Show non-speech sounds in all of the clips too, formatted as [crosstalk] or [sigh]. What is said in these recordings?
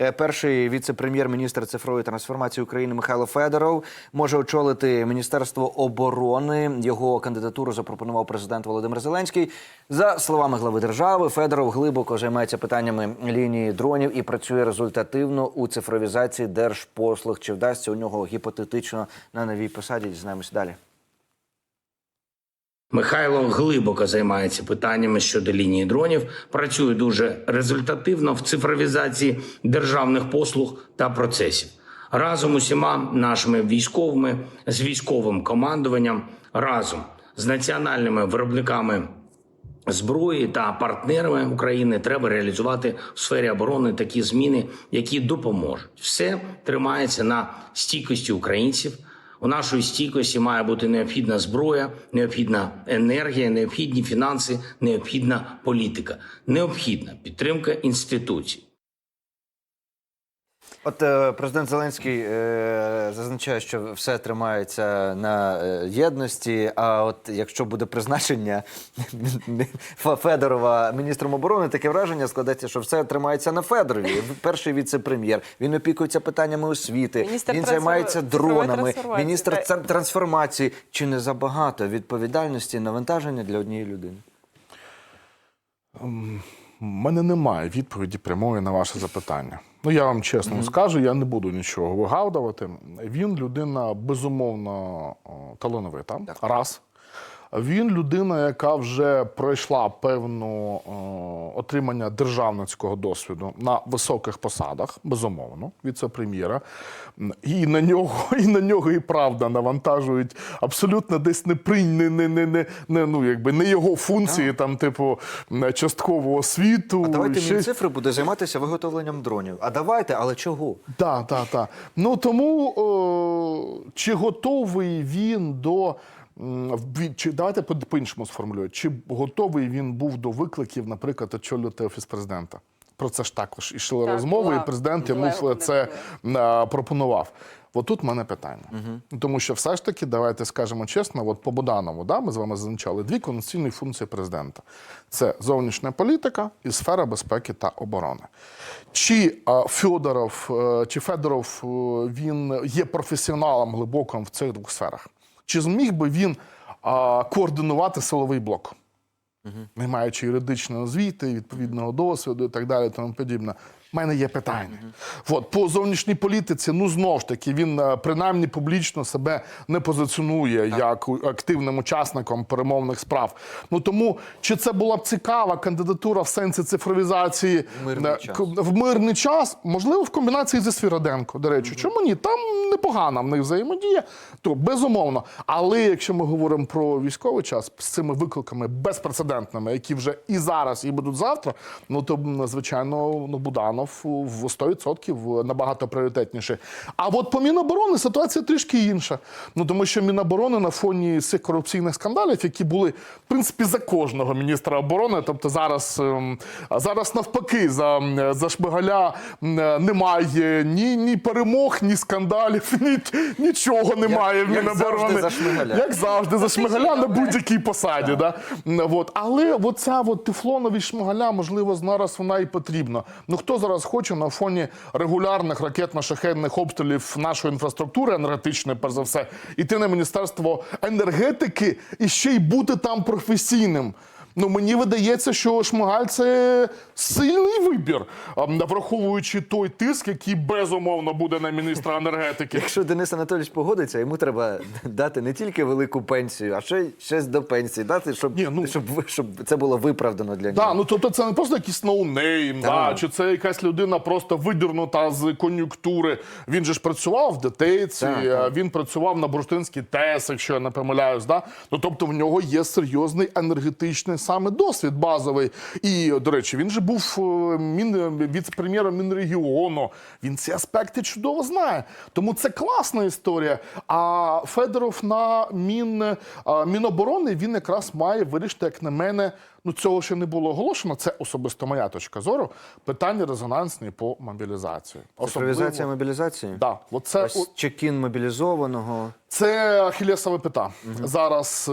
Е, Перший віце-прем'єр-міністр цифрової трансформації України Михайло Федоров може очолити Міністерство оборони. Його кандидатуру запропонував президент Володимир Зеленський. За словами глави держави, Федоров глибоко займається питаннями лінії дронів і працює результативно у цифровізації держпослуг. Чи вдасться у нього гіпотетично на новій посаді? Дізнаємося далі. Михайло глибоко займається питаннями щодо лінії дронів, працює дуже результативно в цифровізації державних послуг та процесів. Разом усіма нашими військовими з військовим командуванням, разом з національними виробниками зброї та партнерами України треба реалізувати в сфері оборони такі зміни, які допоможуть. Все тримається на стійкості українців. У нашої стійкості має бути необхідна зброя, необхідна енергія, необхідні фінанси, необхідна політика, необхідна підтримка інституцій. От е, президент Зеленський е, зазначає, що все тримається на е, єдності. А от якщо буде призначення [laughs] Федорова міністром оборони, таке враження складеться, що все тримається на Федорові. Перший віце-прем'єр. Він опікується питаннями освіти. Міністр він займається дронами. Міністр трансформації. Чи не забагато відповідальності навантаження для однієї людини? Мене немає відповіді прямої на ваше запитання. Ну я вам чесно скажу, я не буду нічого вигадувати. Він людина безумовно талановита. Раз. Він людина, яка вже пройшла певну о, отримання державницького досвіду на високих посадах, безумовно, віце-прем'єра. І на нього, [laughs] і на нього і правда навантажують абсолютно десь не при не, не, не, не, не, ну, якби не його функції, там, типу, часткового освіту. А давайте ще- Мінцифри буде займатися виготовленням дронів. А давайте, але чого? Так, так, так. Ну тому о, чи готовий він до. Давайте по- по-іншому сформулюю, чи готовий він був до викликів, наприклад, очолювати офіс президента? Про це ж також ішли Так, розмови, була- і президент йому це е, пропонував. От тут в мене питання. Тому що все ж таки, давайте скажемо чесно, от по Боданову, да, ми з вами зазначали дві конституційні функції президента: це зовнішня політика і сфера безпеки та оборони. Чи а, Федоров, е, чи Федоров е, він є професіоналом глибоким в цих двох сферах? Чи зміг би він а, координувати силовий блок? не маючи юридичної освіти, відповідного досвіду і так далі, тому подібне. У мене є питання. От, по зовнішній політиці, ну знову ж таки, він е, принаймні публічно себе не позиціонує як активним учасником перемовних справ. Ну тому чи це була б цікава кандидатура в сенсі цифровізації Мирний е, час. в мирний час, можливо, в комбінації зі Свіроденко. До речі, чому ні? Там непогана в них взаємодія, то безумовно. Але якщо ми говоримо про військовий час з цими викликами безпрецедентними, які вже і зараз, і будуть завтра, ну то звичайно, ну Буданов в 100% набагато пріоритетніше. А от по Міноборони ситуація трішки інша. Ну тому що Міноборони на фоні цих корупційних скандалів, які були в принципі за кожного міністра оборони, тобто зараз, ем, зараз навпаки, за, за Шмигаля немає ні, ні перемог, ні скандалів, ні, нічого немає в як Міноборони. завжди за Шмигаля. Як завжди, за Шмигаля на будь-якій посаді. Да. М, От. Але оця от тефлоновість Шмигаля, можливо, зараз вона і потрібна. Ну хто зараз хоче на фоні регулярних ракетно-шахедних обстрілів нашої інфраструктури енергетичної, перш за все, іти на Міністерство енергетики і ще й бути там професійним. Ну, мені видається, що Шмигаль це сильний вибір, враховуючи той тиск, який безумовно буде на міністра енергетики. Якщо Денис Анатолійович погодиться, йому треба дати не тільки велику пенсію, а ще щось до пенсії дати, щоб, Ні, ну- щоб, щоб це було виправдано для Да, нього. ну тобто це не просто якийсь ноунейм, да, чи це якась людина просто видірнута з кон'юнктури. Він же ж працював в ДТЕЦі, Так, він працював на Бурштинській ТЕС, якщо я не помиляюсь. Да? Ну тобто в нього є серйозний енергетичний саме досвід базовий. І, до речі, він же був е, віце-прем'єром Мінрегіону. Він ці аспекти чудово знає. Тому це класна історія. А Федоров на мін, е, Міноборони він якраз має вирішити, як на мене, ну цього ще не було оголошено. Це особисто моя точка зору. Питання резонансні по мобілізації. Цифровізація мобілізації? Да, от це, Ось чекін мобілізованого. це ахілєсова пята. Зараз е,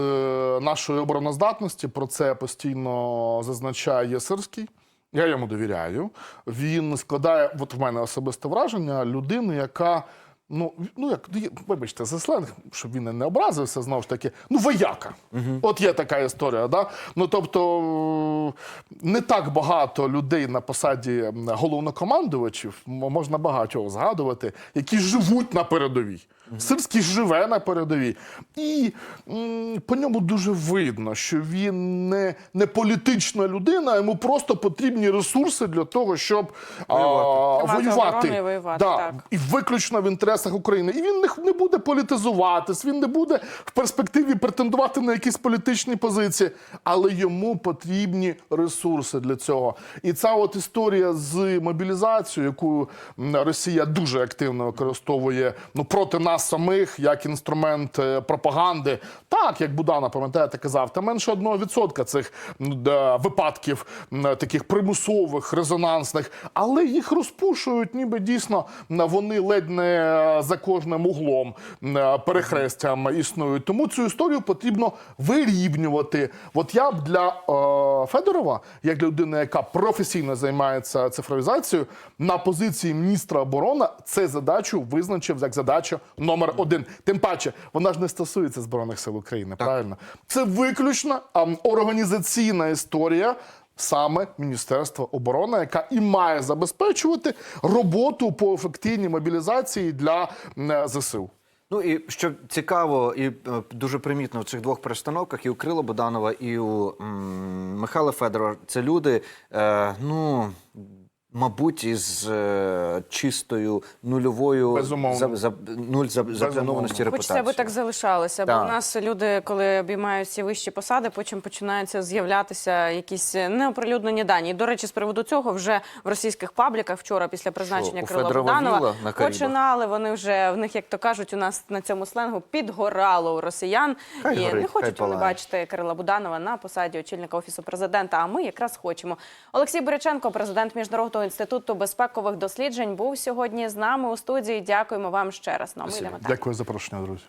нашої обороноздатності про це постійно зазначає Сирський. Я йому довіряю. Він складає, от в мене особисте враження, людини, яка. Ну, ну як ну, вибачте, за сленг, щоб він не образився, знову ж таки, ну, вояка. От є така історія. Да? Ну тобто не так багато людей на посаді головнокомандувачів, можна багатьох згадувати, які живуть на передовій. Сирський живе на передовій. І м, по ньому дуже видно, що він не, не політична людина, йому просто потрібні ресурси для того, щоб а, воювати. і воювати, Да, так. і виключно в інтересах України. І він не, буде політизуватись, він не буде в перспективі претендувати на якісь політичні позиції, але йому потрібні ресурси для цього. І ця от історія з мобілізацією, яку Росія дуже активно використовує ну проти нас самих як інструмент е, пропаганди. Так, як Будана, пам'ятаєте, казав, та менше одного відсотка цих да, випадків таких примусових, резонансних, але їх розпушують, ніби дійсно вони ледь не за кожним углом перехрестям існують. Тому цю історію потрібно вирівнювати. От я б для е, Федорова, як для людини, яка професійно займається цифровізацією, на позиції міністра оборони це задачу визначив як задачу номер один. Тим паче, вона ж не стосується збройних сил України. Правильно, це виключно а, організаційна історія. Саме Міністерства оборони, яка і має забезпечувати роботу по ефективній мобілізації для ЗСУ. Ну і що цікаво, і е, дуже примітно в цих двох перестановках, і у Крила Боданова, і у м, Михайла Федорова, це люди, е, ну. Мабуть, із е, чистою нульовою Безумовно. за, за, нуль за, запланованості Хочеться, аби так залишалося. Бо Так. у нас люди, коли обіймають ці вищі посади, потім починаються з'являтися якісь неоприлюднені дані. І, до речі, з приводу цього вже в російських пабліках вчора після призначення Крила на починали. Вони вже в них, як то кажуть, у нас на цьому сленгу підгорало у росіян. Хай і горить, не хай хочуть вони палає. бачити Кирила Буданова на посаді очільника офісу президента. А ми якраз хочемо. Олексій Боряченко, президент міжнародного інституту безпекових досліджень, був сьогодні з нами у студії. Дякуємо вам ще раз. Ну, йдемо далі. Дякую за запрошення, друзі.